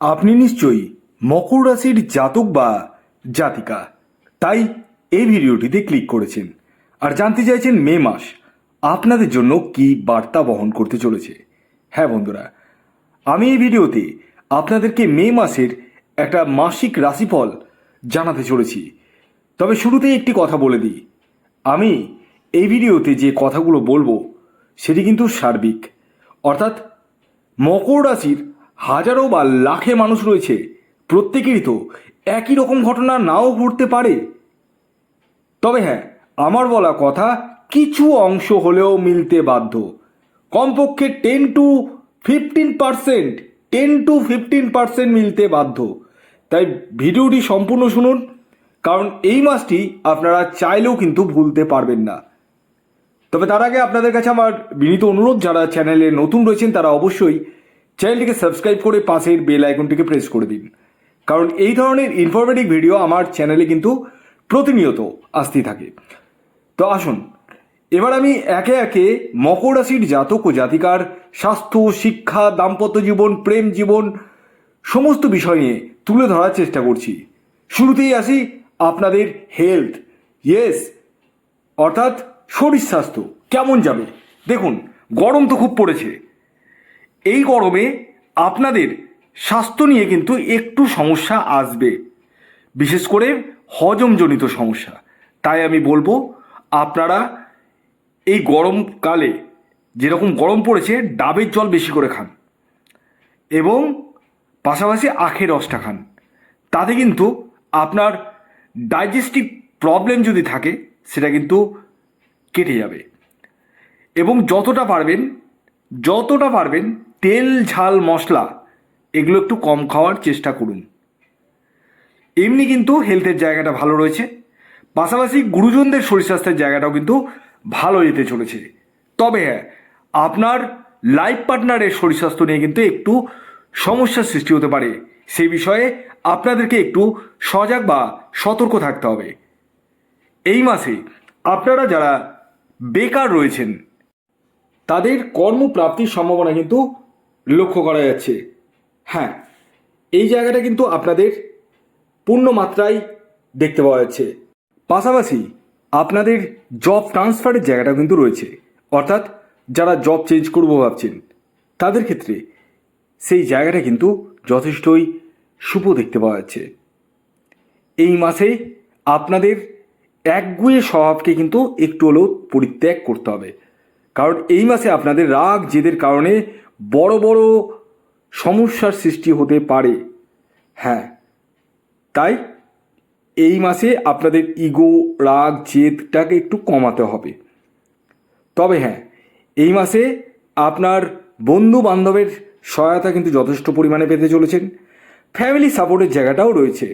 আপনি নিশ্চয়ই মকর রাশির জাতক বা জাতিকা। তাই এই ভিডিওটিতে ক্লিক করেছেন। আর জানতে চাইছেন মে মাস, আপনাদের জন্য কি বার্তা বহন করতে চলেছে? হ্যাঁ বন্ধুরা, আমি এই ভিডিওতে আপনাদেরকে মে মাসের একটা মাসিক রাশিফল জানাতে চলেছি। তবে শুরুতেই একটি কথা বলে দিই। আমি এই ভিডিওতে যে কথাগুলো বলব, সেটি কিন্তু সার্বিক। অর্থাৎ মকর রাশির হাজারো বা লাখে মানুষ রয়েছে। প্রত্যেকেরই তো একই রকম ঘটনা নাও ঘটতে পারে। তবে হ্যাঁ আমার বলা কথা, কিছু অংশ হলেও মিলতে বাধ্য। কমপক্ষে ten to fifteen percent ten to fifteen percent মিলতে বাধ্য। তাই ভিডিওটি সম্পূর্ণ শুনুন, কারণ এই মাসটি আপনারা চাইলেও কিন্তু ভুলতে পারবেন না। তবে তার আগে আপনাদের কাছে আমার বিনীত অনুরোধ, যারা চ্যানেলে নতুন রয়েছেন, তারা অবশ্যই চ্যানেলটিকে সাবস্ক্রাইব করে পাশের বেল আইকনটিকে প্রেস করে দিন। কারণ এই ধরনের ইনফরমেটিভ ভিডিও আমার চ্যানেলে কিন্তু প্রতিনিয়ত আসতেই থাকে। তো আসুন, এবার আমি একে একে মকর রাশির জাতক ও জাতিকার স্বাস্থ্য, শিক্ষা, দাম্পত্য জীবন, প্রেম জীবন সমস্ত বিষয় নিয়ে তুলে ধরার চেষ্টা করছি। শুরুতেই আসি আপনাদের হেলথ ইয়েস অর্থাৎ শরীর স্বাস্থ্য কেমন যাবে? দেখুন, গরম তো খুব পড়েছে। এই গরমে আপনাদের স্বাস্থ্য নিয়ে কিন্তু একটু সমস্যা আসবে। বিশেষ করে হজমজনিত সমস্যা। তাই আমি বলব, আপনারা এই গরমকালে যেরকম গরম পড়েছে, ডাবের জল বেশি করে খান। এবং পাশাপাশি আখের রসটা খান। তাতে কিন্তু আপনার ডাইজেস্টিভ প্রবলেম যদি থাকে, সেটা কিন্তু কেটে যাবে। এবং যতটা পারবেন যতটা পারবেন তেল, ঝাল, মশলা, এগুলো একটু কম খাওয়ার চেষ্টা করুন। এমনি কিন্তু হেলথের জায়গাটা ভালো রয়েছে। পাশাপাশি গুরুজনদের শরীর স্বাস্থ্যের জায়গাটাও কিন্তু ভালো যেতে চলেছে। তবে হ্যাঁ আপনার লাইফ পার্টনারের শরীর স্বাস্থ্য নিয়ে কিন্তু একটু সমস্যার সৃষ্টি হতে পারে। সেই বিষয়ে আপনাদেরকে একটু সজাগ বা সতর্ক থাকতে হবে। এই মাসে আপনারা যারা বেকার রয়েছেন তাদের কর্মপ্রাপ্তির সম্ভাবনা কিন্তু লক্ষ্য করা যাচ্ছে। হ্যাঁ এই জায়গাটা কিন্তু আপনাদের পূর্ণ মাত্রায় দেখতে পাওয়া যাচ্ছে। পাশাপাশি আপনাদের জব ট্রান্সফারের জায়গাটা কিন্তু রয়েছে। অর্থাৎ যারা জব চেঞ্জ করব ভাবছেন, তাদের ক্ষেত্রে সেই জায়গাটা কিন্তু যথেষ্টই শুভ দেখতে পাওয়া যাচ্ছে। এই মাসে আপনাদের একগুয়ে স্বভাবকে কিন্তু একটু হলেও পরিত্যাগ করতে হবে। কারণ এই মাসে আপনাদের রাগ, জেদের কারণে বড় বড় সমস্যার সৃষ্টি হতে পারে। হ্যাঁ তাই এই মাসে আপনাদের ইগো, রাগ, জেদটাকে একটু কমাতে হবে। তবে হ্যাঁ এই মাসে আপনার বন্ধু বান্ধবের সহায়তা কিন্তু যথেষ্ট পরিমাণে পেতে চলেছেন। ফ্যামিলি সাপোর্টের জায়গাটাও রয়েছে।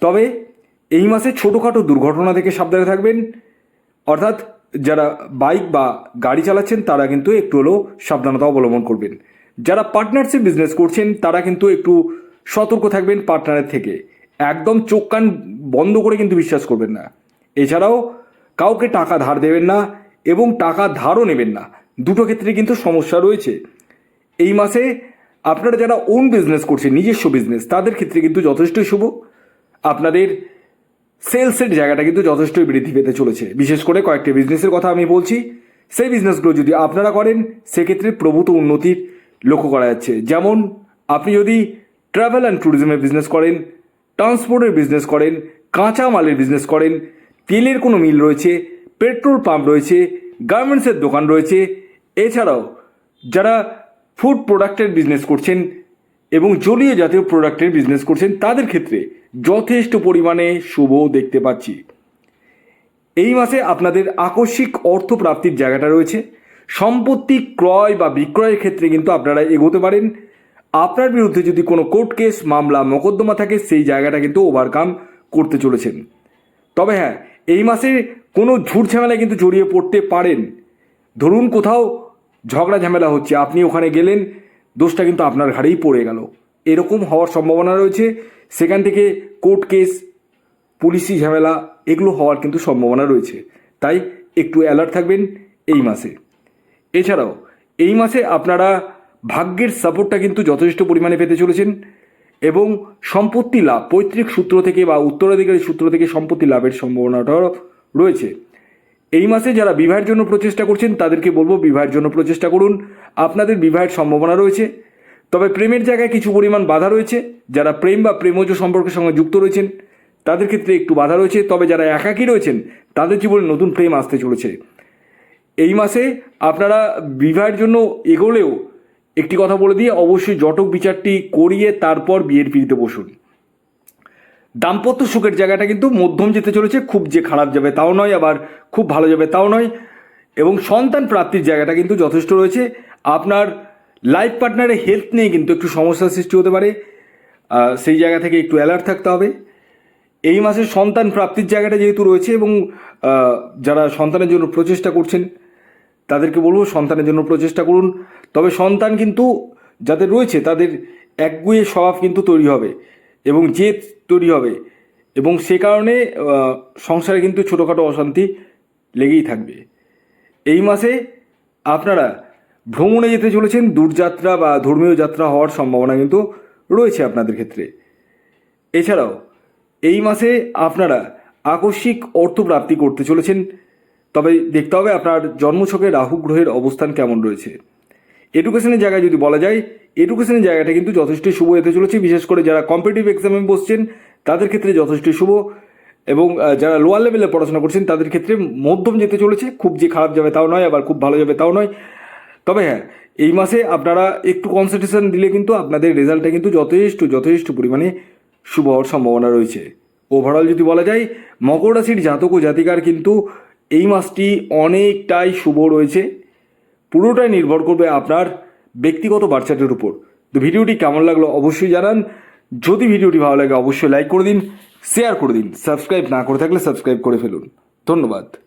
তবে এই মাসে ছোটোখাটো দুর্ঘটনা থেকে সাবধানে থাকবেন। অর্থাৎ যারা বাইক বা গাড়ি চালাচ্ছেন, তারা কিন্তু একটু হলেও সাবধানতা অবলম্বন করবেন। যারা পার্টনারশিপ বিজনেস করছেন, তারা কিন্তু একটু সতর্ক থাকবেন পার্টনারের থেকে। একদম চোখ কান বন্ধ করে কিন্তু বিশ্বাস করবেন না। এছাড়াও কাউকে টাকা ধার দেবেন না এবং টাকা ধারও নেবেন না। দুটো ক্ষেত্রে কিন্তু সমস্যা রয়েছে। এই মাসে আপনারা যারা ওন বিজনেস করছেন, নিজস্ব বিজনেস তাদের ক্ষেত্রে কিন্তু যথেষ্টই শুভ। আপনাদের সেলসের জায়গাটা কিন্তু যথেষ্টই বৃদ্ধি পেতে চলেছে। বিশেষ করে কয়েকটি বিজনেসের কথা আমি বলছি। সেই বিজনেসগুলো যদি আপনারা করেন, সেক্ষেত্রে প্রভূত উন্নতির লক্ষ্য করা যাচ্ছে। যেমন, আপনি যদি ট্রাভেল অ্যান্ড ট্যুরিজমের বিজনেস করেন ট্রান্সপোর্টের বিজনেস করেন কাঁচা মালের বিজনেস করেন, তেলের কোনো মিল রয়েছে পেট্রোল পাম্প রয়েছে গার্মেন্টসের দোকান রয়েছে, এছাড়াও যারা ফুড প্রোডাক্টের বিজনেস করছেন এবং জলীয় জাতীয় প্রোডাক্টের বিজনেস করছেন তাদের ক্ষেত্রে যথেষ্ট পরিমাণে শুভ দেখতে পাচ্ছি। এই মাসে আপনাদের আকস্মিক অর্থ প্রাপ্তির জায়গাটা রয়েছে। সম্পত্তি ক্রয় বা বিক্রয়ের ক্ষেত্রে কিন্তু আপনারা এগোতে পারেন। আপনার বিরুদ্ধে যদি কোনো কোর্ট কেস মামলা, মোকদ্দমা থাকে, সেই জায়গাটা কিন্তু ওভারকাম করতে চলেছেন। তবে হ্যাঁ এই মাসে কোনো ঝুট ঝামেলায় কিন্তু জড়িয়ে পড়তে পারেন। ধরুন কোথাও ঝগড়া ঝামেলা হচ্ছে, আপনি ওখানে গেলেন দোষটা কিন্তু আপনার ঘাড়েই পড়ে গেল। এরকম হওয়ার সম্ভাবনা রয়েছে। সেখান থেকে কোর্ট কেস, পুলিশি ঝামেলা, এগুলো হওয়ার কিন্তু সম্ভাবনা রয়েছে। তাই একটু অ্যালার্ট থাকবেন এই মাসে। এছাড়াও, এই মাসে আপনারা ভাগ্যের সাপোর্টটা কিন্তু যথেষ্ট পরিমাণে পেতে চলেছেন এবং সম্পত্তি লাভ, পৈতৃক সূত্র থেকে বা উত্তরাধিকারী সূত্র থেকে সম্পত্তি লাভের সম্ভাবনাটাও রয়েছে। এই মাসে যারা বিবাহের জন্য প্রচেষ্টা করছেন, তাদেরকে বলব বিবাহের জন্য প্রচেষ্টা করুন। আপনাদের বিবাহের সম্ভাবনা রয়েছে। তবে প্রেমের জায়গায় কিছু পরিমাণ বাধা রয়েছে। যারা প্রেম বা প্রেমজ সম্পর্কের সঙ্গে যুক্ত রয়েছেন, তাদের ক্ষেত্রে একটু বাধা রয়েছে। তবে যারা একাকী রয়েছেন, তাদের জীবনে নতুন প্রেম আসতে চলেছে। এই মাসে আপনারা বিবাহের জন্য এগোলেও একটি কথা বলে দিয়ে অবশ্যই জটক বিচারটি করিয়ে তারপর বিয়ের পিড়িতে বসুন। দাম্পত্য সুখের জায়গাটা কিন্তু মধ্যম যেতে চলেছে। খুব যে খারাপ যাবে তাও নয়, আবার খুব ভালো যাবে তাও নয়। এবং সন্তান প্রাপ্তির জায়গাটা কিন্তু যথেষ্ট রয়েছে। আপনার লাইফ পার্টনারের হেলথ নিয়ে কিন্তু একটু সমস্যার সৃষ্টি হতে পারে। সেই জায়গা থেকে একটু অ্যালার্ট থাকতে হবে। এই মাসে সন্তান প্রাপ্তির জায়গাটা যেহেতু রয়েছে এবং যারা সন্তানের জন্য প্রচেষ্টা করছেন, তাদেরকে বলব সন্তানের জন্য প্রচেষ্টা করুন। তবে সন্তান কিন্তু যাদের রয়েছে, তাদের একগুয়ে স্বভাব কিন্তু তৈরি হবে এবং জেদ তৈরি হবে এবং সে কারণে সংসারে কিন্তু ছোটোখাটো অশান্তি লেগেই থাকবে। এই মাসে আপনারা ভ্রমণে যেতে চলেছেন, দূরযাত্রা বা ধর্মীয় যাত্রা হওয়ার সম্ভাবনা কিন্তু রয়েছে আপনাদের ক্ষেত্রে। এছাড়াও, এই মাসে আপনারা আকস্মিক অর্থপ্রাপ্তি করতে চলেছেন, তবে দেখতে হবে আপনার জন্মছকে রাহু গ্রহের অবস্থান কেমন রয়েছে। এডুকেশনের জায়গায় যদি বলা যায়, এডুকেশনের জায়গাটা কিন্তু যথেষ্ট শুভ হতে চলেছে, বিশেষ করে যারা কম্পিটিটিভ এক্সামে বসছেন, তাদের ক্ষেত্রে যথেষ্ট শুভ এবং যারা লোয়ার লেভেলে পড়াশোনা করছেন, তাদের ক্ষেত্রে মধ্যম যেতে চলেছে, খুব যে খারাপ যাবে তাও নয়, আবার খুব ভালো যাবে তাও নয়। তবে হ্যাঁ এই মাসে আপনারা একটু কনসেন্ট্রেশন দিলে কিন্তু আপনাদের রেজাল্টটা কিন্তু যথেষ্ট যথেষ্ট পরিমাণে শুভ হওয়ার সম্ভাবনা রয়েছে। ওভারঅল যদি বলা যায়, মকর রাশির জাতক ও জাতিকার কিন্তু এই মাসটি অনেকটাই শুভ রয়েছে। পুরোটাই নির্ভর করবে আপনার ব্যক্তিগত বাচ্চাটির উপর। তো ভিডিওটি কেমন লাগল অবশ্যই জানান। যদি ভিডিওটি ভালো লাগে, অবশ্যই লাইক করে দিন শেয়ার করে দিন। সাবস্ক্রাইব না করে থাকলে সাবস্ক্রাইব করে ফেলুন। ধন্যবাদ।